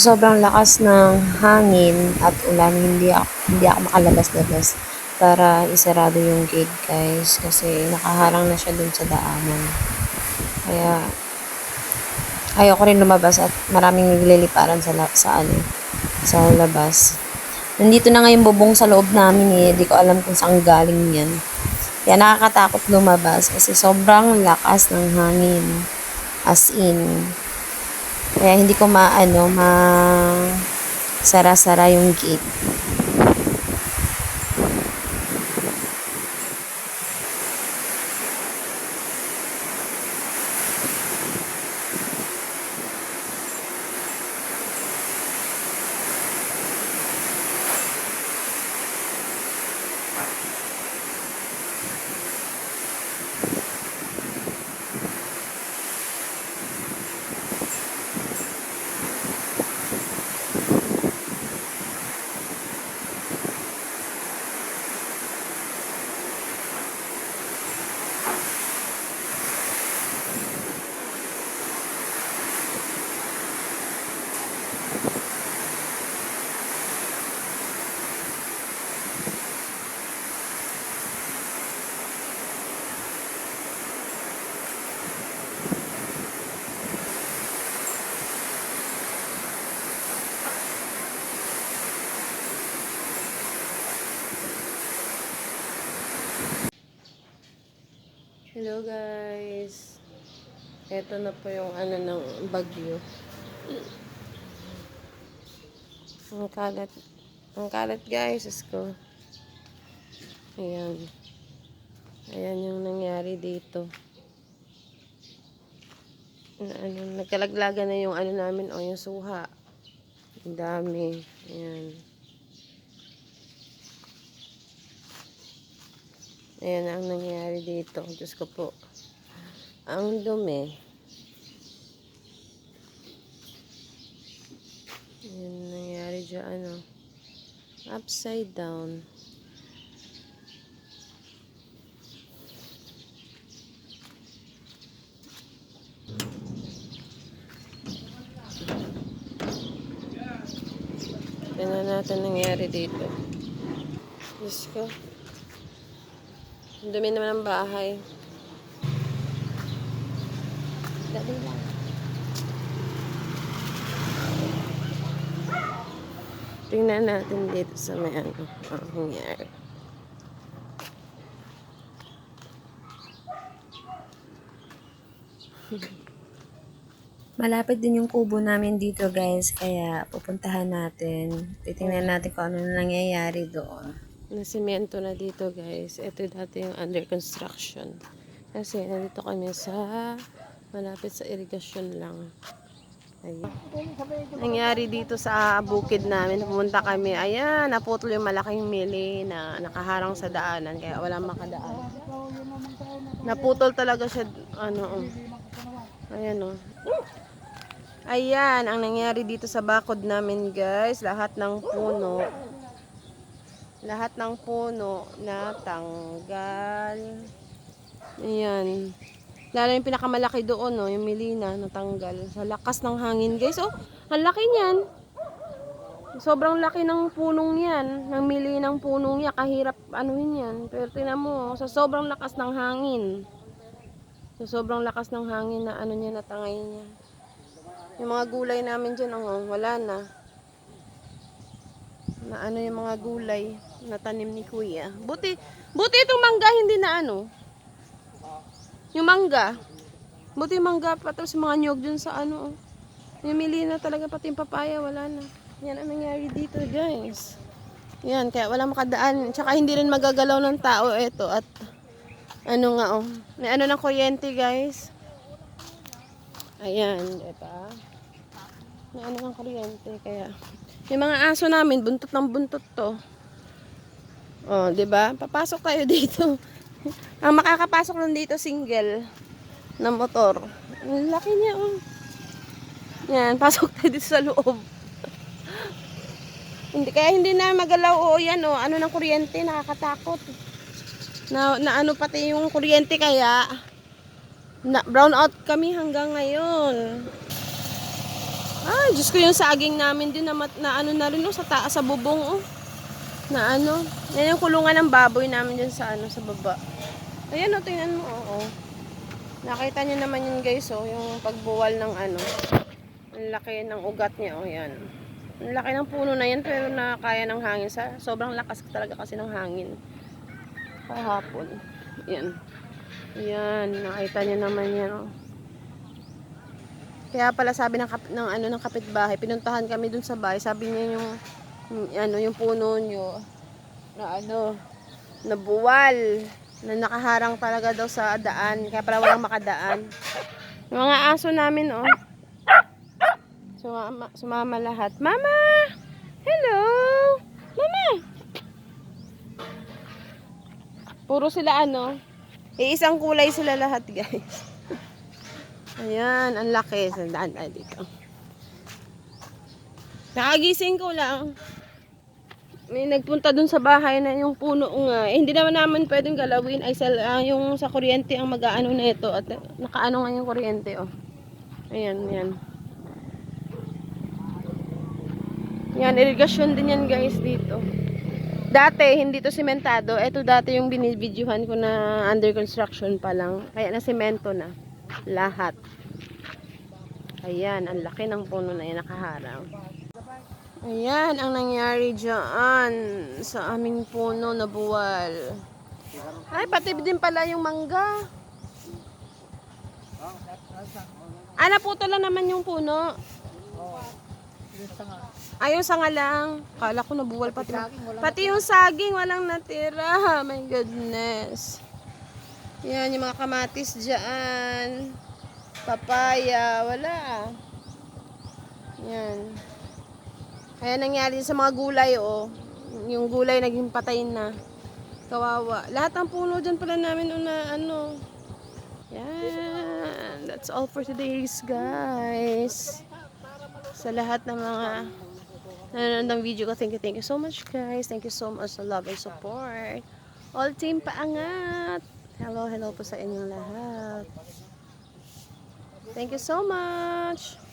sobrang lakas ng hangin at ulan, hindi ako, hindi ako makalabas-labas para isarado yung gate guys kasi nakaharang na siya dun sa daanan. Kaya ayoko rin lumabas at maraming nagliliparan sa, sa ano, sa labas. Nandito na nga yung bubong sa loob namin eh. Hindi ko alam kung saan galing yan. Kaya nakakatakot lumabas kasi sobrang lakas ng hangin. As in, kaya hindi ko maano, ma sara-sara yung gate. Hello guys. Ito na po yung ano ng bagyo. Ang kalat. Ang kalat guys. Isko. Ayan. Ayan yung nangyari dito. Na, ano, nagkalaglagan na yung ano namin o yung suha. Ang dami. Ayan. Ayan ang nangyari dito. Diyos ko po. Ang dumi. Ayan ang nangyari dyan. Ano. Upside down. Tingnan natin nangyari dito. Diyos ko. Ang dumi naman ng bahay. Dali lang. Tingnan natin dito sa may ano, ang nangyari. Malapit din yung kubo namin dito guys, kaya pupuntahan natin. Titingnan natin kung ano na nangyayari doon. Nasimento na dito guys. Ito dati yung under construction. Kasi nandito kami sa malapit sa irigasyon lang. Ayun. Nangyari dito sa bukid namin, pumunta kami. Ayan, naputol yung malaking mili na nakaharang sa daanan kaya wala makadaan. Naputol talaga siya ano. oh. Ayan oh. Ayan, ang nangyari dito sa bakod namin guys, lahat ng puno, lahat ng puno na tanggal. Ayan. Lalo yung pinakamalaki doon, no, yung milina natanggal. Sa lakas ng hangin guys, oh, ang laki niyan. Sobrang laki ng punong yan, ng mili ng punong yan, kahirap anuhin yan. Pero tinan mo, sa sobrang lakas ng hangin. Sa sobrang lakas ng hangin na ano niya, natangay niya. Yung mga gulay namin dyan, oh, wala na. Na ano yung mga gulay na tanim ni kuya. Buti, buti itong mangga hindi na ano. Yung mangga. Buti yung mangga pa tapos mga nyog dun sa ano. oh. Yung mili na talaga pati yung papaya, wala na. Yan ang nangyari dito guys. Yan, kaya wala makadaan. Tsaka hindi rin magagalaw ng tao ito at ano nga oh. May ano ng kuryente guys. Ayan, diba? May ano ng kuryente, kaya yung mga aso namin, buntot ng buntot to. Oh, 'di ba? Papasok tayo dito. Ang makakapasok lang dito single. na motor. Ang laki niya, oh. Yan, pasok tayo dito sa loob. hindi, kaya hindi na magalaw, oh, yan, oh. Ano ng kuryente, nakakatakot. Na, na ano pati yung kuryente, kaya na, brown out kami hanggang ngayon. Ah, Diyos ko yung saging namin din na, na ano na rin, oh, sa taas, sa bubong, oh. Na ano, yan yung kulungan ng baboy namin dyan sa ano, sa baba. Ayan, oh, tingnan mo, oo. Nakita niyo naman yun guys, oh, yung pagbuwal ng ano. Ang laki ng ugat niya, oh, yan. Ang laki ng puno na yan, pero nakakaya ng hangin. Sa, sobrang lakas talaga kasi ng hangin. Kahapon. Yan. Yan, nakita niyo naman yan, oh. Kaya pala sabi ng, ng ano ng kapitbahay, pinuntahan kami dun sa bahay. Sabi niya yung ano yung puno niyo na ano nabuwal na nakaharang talaga daw sa daan. Kaya pala walang makadaan. Mga aso namin, oh. Sumama, sumama lahat. Mama! Hello! Mama! Puro sila ano. Iisang kulay sila lahat, guys. Ayan, ang laki. Sandaan tayo dito. Nakagising ko lang. May nagpunta dun sa bahay na yung puno nga. Eh, hindi naman namin pwedeng galawin. Ay, sal, ah, yung sa kuryente ang mag-aano na ito. At nakaano nga yung kuryente, oh. Ayan, yan. Yan, irigasyon din yan guys dito. Dati, hindi to sementado. Ito dati yung binibidyohan ko na under construction pa lang. Kaya na semento na. Lahat. Ayan, ang laki ng puno na yan nakaharang. Ayan ang nangyari dyan sa aming puno na buwal. Ay, pati din pala yung mangga. Ah, naputol lang naman yung puno. Ayun sa nga lang. Kala ko nabuwal pati. Pati yung saging walang natira. My goodness. Yan yung mga kamatis dyan. Papaya. Wala. Yan. Kaya nangyari sa mga gulay, oh. Yung gulay naging patay na. Kawawa. Lahat ng puno dyan pala namin una, ano. Yan. That's all for today's, guys. Sa lahat ng mga nanonood ng video ko, thank you, thank you so much, guys. Thank you so much sa love and support. All team paangat. Hello, hello po sa inyong lahat. Thank you so much.